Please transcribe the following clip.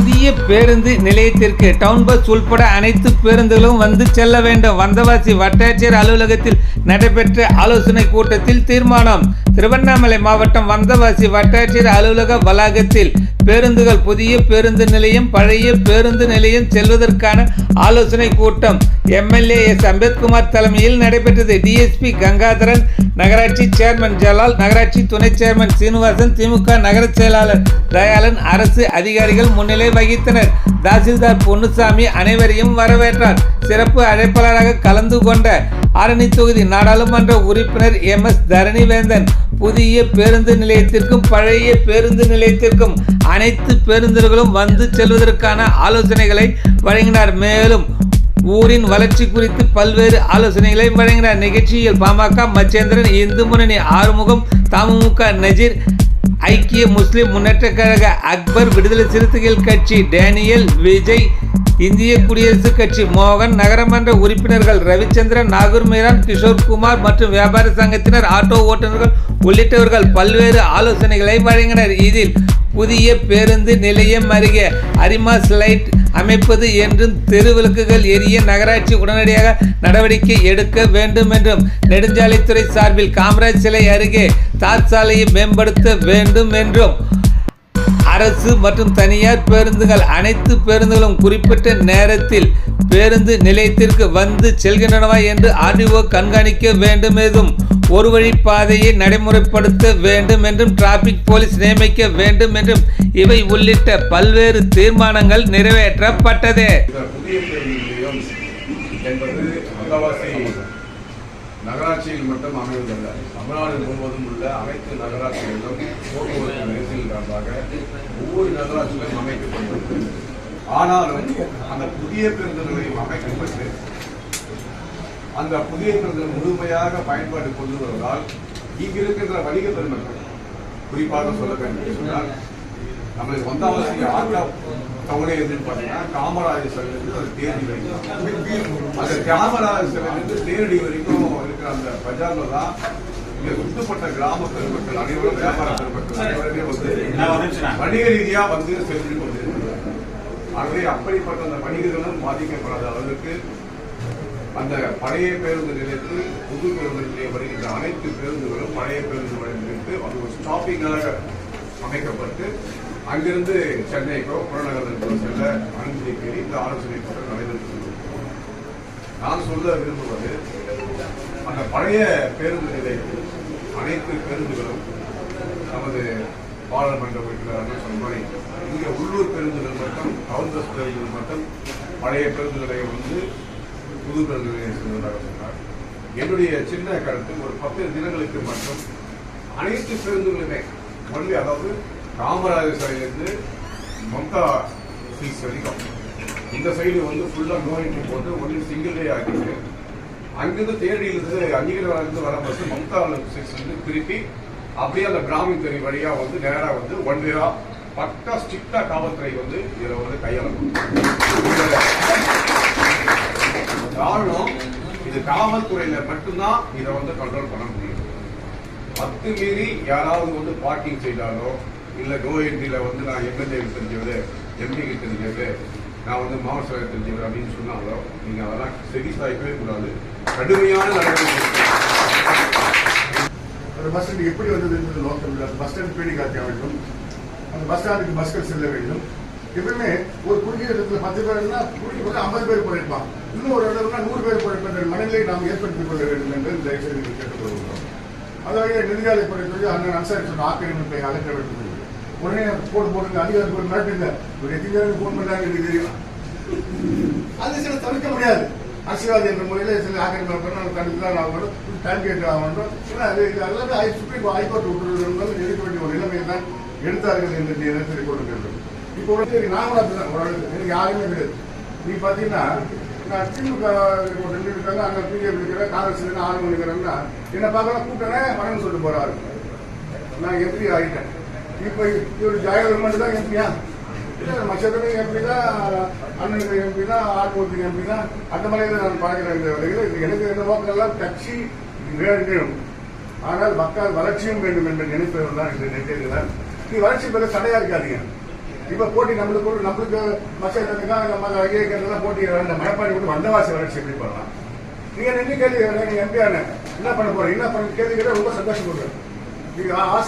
புதிய பேருந்து நிலையத்திற்கு டவுன் பஸ் உள்பட அனைத்து பேருந்துகளும் வந்து செல்ல வேண்டும். வந்தவாசி வட்டாட்சியர் அலுவலகத்தில் நடைபெற்ற ஆலோசனை கூட்டத்தில் தீர்மானம் திருவண்ணாமலை மாவட்டம் வந்தவாசி வட்டாட்சியர் அலுவலக வளாகத்தில் பேருந்துகள் புதிய பேருந்து நிலையம் பழைய பேருந்து நிலையம் செல்வதற்கான ஆலோசனை கூட்டம் எம்எல்ஏ எஸ். அம்பேத்குமார் தலைமையில் நடைபெற்றது. டிஎஸ்பி கங்காதரன் நகராட்சி சேர்மன் ஜலால் நகராட்சி துணை சேர்மன் சீனிவாசன் திமுக நகர செயலாளர் தயாளன் அரசு அதிகாரிகள் முன்னிலை வகித்தனர். தாசில்தார் பொன்னுசாமி அனைவரையும் வரவேற்றார். சிறப்பு அழைப்பாளராக கலந்து கொண்ட ஆரணி தொகுதி நாடாளுமன்ற உறுப்பினர் எம் எஸ் தரணிவேந்தன் புதிய பேருந்து நிலையத்திற்கும் பழைய பேருந்து நிலையத்திற்கும் அனைத்து பேருந்துகளும் வந்து செல்வதற்கான ஆலோசனைகளை வழங்கினார். மேலும் ஊரின் வளர்ச்சி குறித்து பல்வேறு ஆலோசனைகளை வழங்கினார். நிகழ்ச்சியில் பாமக மச்சேந்திரன் இந்து முன்னணி ஆறுமுகம் தமுக நஜீர் ஐக்கிய முஸ்லிம் முன்னேற்ற கழக அக்பர் விடுதலை சிறுத்தைகள் கட்சி டேனியல் விஜய் இந்திய குடியரசுக் கட்சி மோகன் நகரமன்ற உறுப்பினர்கள் ரவிச்சந்திரன் நாகூர் மீரான் கிஷோர் குமார் மற்றும் வியாபார சங்கத்தினர் ஆட்டோ ஓட்டுநர்கள் உள்ளிட்டவர்கள் பல்வேறு ஆலோசனைகளை வழங்கினர். இதில் புதிய பேருந்து நிலையம் அருகே அரிமா ஸ்லைட் அமைப்பது என்றும் தெருவிளக்குகள் எரிய நகராட்சி உடனடியாக நடவடிக்கை எடுக்க வேண்டும் என்றும் நெடுஞ்சாலைத்துறை சார்பில் காமராஜ் சிலை அருகே தார் சாலையை மேம்படுத்த வேண்டும் என்றும் அரசு மற்றும் தனியார் பேருந்துகள் அனைத்து பேருந்துகளும் குறிப்பிட்ட நேரத்தில் பேருந்து நிலையத்திற்கு வந்து செல்கின்றனவா என்று ஆர்டிஓ கண்காணிக்க வேண்டும் என்றும் ஒரு வழி பாதையை நடைமுறைப்படுத்த வேண்டும் என்றும் டிராபிக் போலீஸ் நியமிக்க வேண்டும் என்றும் இவை உள்ளிட்ட பல்வேறு தீர்மானங்கள் நிறைவேற்றப்பட்டது. நகராட்சியில் மட்டும் அமைவதல்ல. தமிழ்நாடு முழுவதும் உள்ள அனைத்து நகராட்சிகளிலும் சார்பாக ஒவ்வொரு நகராட்சியிலும் அமைக்கப்படுகிறது ஆனாலும் அந்த புதிய பேருந்து அமைக்கப்பட்டு அந்த புதிய பேருந்து முழுமையாக பயன்பாடு கொண்டு வருவதால் இங்கு இருக்கின்ற வணிக பெருமக்கள் குறிப்பாக சொல்ல வேண்டும் சொன்னால் நம்மளுக்கு வந்தாவாசி ஆட்டா டவுனே எதுன்னு பார்த்தீங்கன்னா காமராஜர் சிலையிலிருந்து அது தேனி வரைக்கும். அந்த காமராஜர் சிலையிலிருந்து தேனடி வரைக்கும் இருக்கிற அந்த பஜார்ல தான் இங்க சுத்தப்பட்ட கிராம பெருமக்கள் அனைவரும் வியாபார பெருமக்கள் அனைவருமே வந்து வணிக ரீதியா வந்து சென்று கொண்டிருக்கிறார்கள். ஆகவே அப்படிப்பட்ட அந்த வணிகர்களும் பாதிக்கப்படாத அளவுக்கு அந்த பழைய பேருந்து நிலையத்தில் புது பேருந்து நிலையம் வருகின்ற அனைத்து பேருந்துகளும் பழைய பேருந்து நிலையத்திற்கு அது ஒரு ஸ்டாப்பிங்காக அமைக்கப்பட்டு அங்கிருந்து சென்னைக்கோ புறநகரத்திற்கோ செல்ல அனுமதி இந்த ஆலோசனை கூட்டம் நான் சொல்ல விரும்புவது அந்த பழைய பேருந்து நிலையத்தில் அனைத்து பேருந்துகளும் நமது பாராளுமன்ற உறுப்பினர்கள் சொன்ன மாதிரி இங்கே உள்ளூர் பேருந்துகள் மட்டும் டவுன் பஸ் பேருந்துகள் மட்டும் பழைய பேருந்து நிலையம் வந்து புது பேருந்து நிலையம் செல்வதாக சொன்னார். என்னுடைய சின்ன கருத்து ஒரு பத்து தினங்களுக்கு மட்டும் அனைத்து பேருந்துகளுமே ஒன்லி அதாவது காமராஜர் சாலையிலிருந்து மம்தா சீஸ் வரைக்கும் இந்த சைடு வந்து ஃபுல்லாக நோ என்ட்ரி போட்டு ஒன்லி சிங்கிள் டே ஆகிட்டு அங்கிருந்து தேடியிலிருந்து அங்கீகாரம் வர பஸ் மம்தா சிக்ஸ் வந்து திருப்பி அப்படியே அந்த கிராமின் தெரி வழியா வந்து நேராக வந்து ஒன் டேரா பக்கா ஸ்ட்ரிக்டா காவல்துறை வந்து இதுல வந்து கையாளணும் காரணம் இது காவல்துறையில மட்டும்தான் இதை வந்து கண்ட்ரோல் பண்ண முடியும். பத்து மீறி யாராவது வந்து பார்க்கிங் செய்தாலோ இல்ல டோ என்ட்ரியில வந்து நான் எம்எல்ஏ தெரிஞ்சது எம்பிக்கு தெரிஞ்சது நான் வந்து மாவட்ட செயலர் தெரிஞ்சவர் அப்படின்னு சொன்னாங்களோ நீங்கள் அதெல்லாம் செவி சாய்க்கவே கூடாது. கடுமையான நடவடிக்கை அந்த பஸ் ஸ்டாண்ட் எப்படி வந்தது என்பது நோக்கம் இல்லை. அந்த பஸ் ஸ்டாண்ட் பேணி காக்க வேண்டும் அந்த பஸ் ஸ்டாண்டுக்கு பஸ்கள் செல்ல வேண்டும். எப்பவுமே ஒரு குறுகிய இடத்துல பத்து பேர்னா குறுகிய பக்கம் ஐம்பது பேர் போயிருப்பான் இன்னும் ஒரு இடம்னா நூறு பேர் போயிருப்பாங்க. மனநிலை நாம் ஏற்படுத்திக் கொள்ள வேண்டும் என்று தயவுசெய்து கேட்டுக்கொள்கிறோம். அதாவது நெடுஞ்சாலை பொறுத்தவரை அண்ணன் அன்சாரி சொன்ன ஆக்கிரமிப்பை அகற்ற வேண்டும். உடனே போட்டு போடுங்க அதிகாரி போய் மிரட்டுங்க ஒரு எத்தனை போன் பண்றாங்க எனக்கு தெரியும். அது சில தவிர்க்க முடியாது. அரசியல்வாதி என்ற முறையில் சில ஆக்கிரமிப்பு நம்ம தான் ஆகணும் டைம் ஆகணும் ஏன்னா அது இது எல்லாமே ஹை சுப்ரீம் ஹைகோர்ட் உத்தரவு எடுக்க வேண்டிய ஒரு நிலைமையை தான் எடுத்தார்கள் என்று நினைத்து கொள்ள இப்போ ஒரு நான் கூட அப்படிதான் ஒரு எனக்கு யாருமே கிடையாது. நீ பார்த்தீங்கன்னா நான் திமுக ரெண்டு இருக்காங்க அங்கே பிஜேபி இருக்கிற காங்கிரஸ் இருக்கிற ஆறு மணி இருக்கிறேன்னா என்னை பார்க்கலாம் கூட்டணே வரணும்னு சொல்லிட்டு போறாரு. நான் எப்படி ஆகிட்டேன் இப்போ இவர் ஜாயவர் மட்டும் தான் எம்பியா மச்சத்துக்கு எம்பி தான் அண்ணனுக்கு எம்பி தான் ஆட்மூர்த்திக்கு எம்பி தான். அந்த மாதிரியே நான் பார்க்கிறேன் இந்த வகையில் எனக்கு இந்த வாக்கெல்லாம் கட்சி வேண்டும் ஆனால் மக்கள் வளர்ச்சியும் வேண்டும் என்று நினைப்பவர் தான் இந்த நினைக்கிறார் நீ வளர்ச்சி பெற தடையா இருக்காதீங்க. இப்ப போட்டி நம்மளுக்கு நம்மளுக்கு மக்கள் நம்ம ஐஏக்கெல்லாம் போட்டி அந்த மனப்பாடி விட்டு வந்தவாசி வளர்ச்சி எப்படி பண்ணலாம்? நீங்க நின்று கேள்வி நீங்க எம்பியான என்ன பண்ண போறீங்க? என்ன பண்ண கேள்வி கேட்டால் ரொம்ப சந்தோஷப்படுறேன் நீங்க ஆசை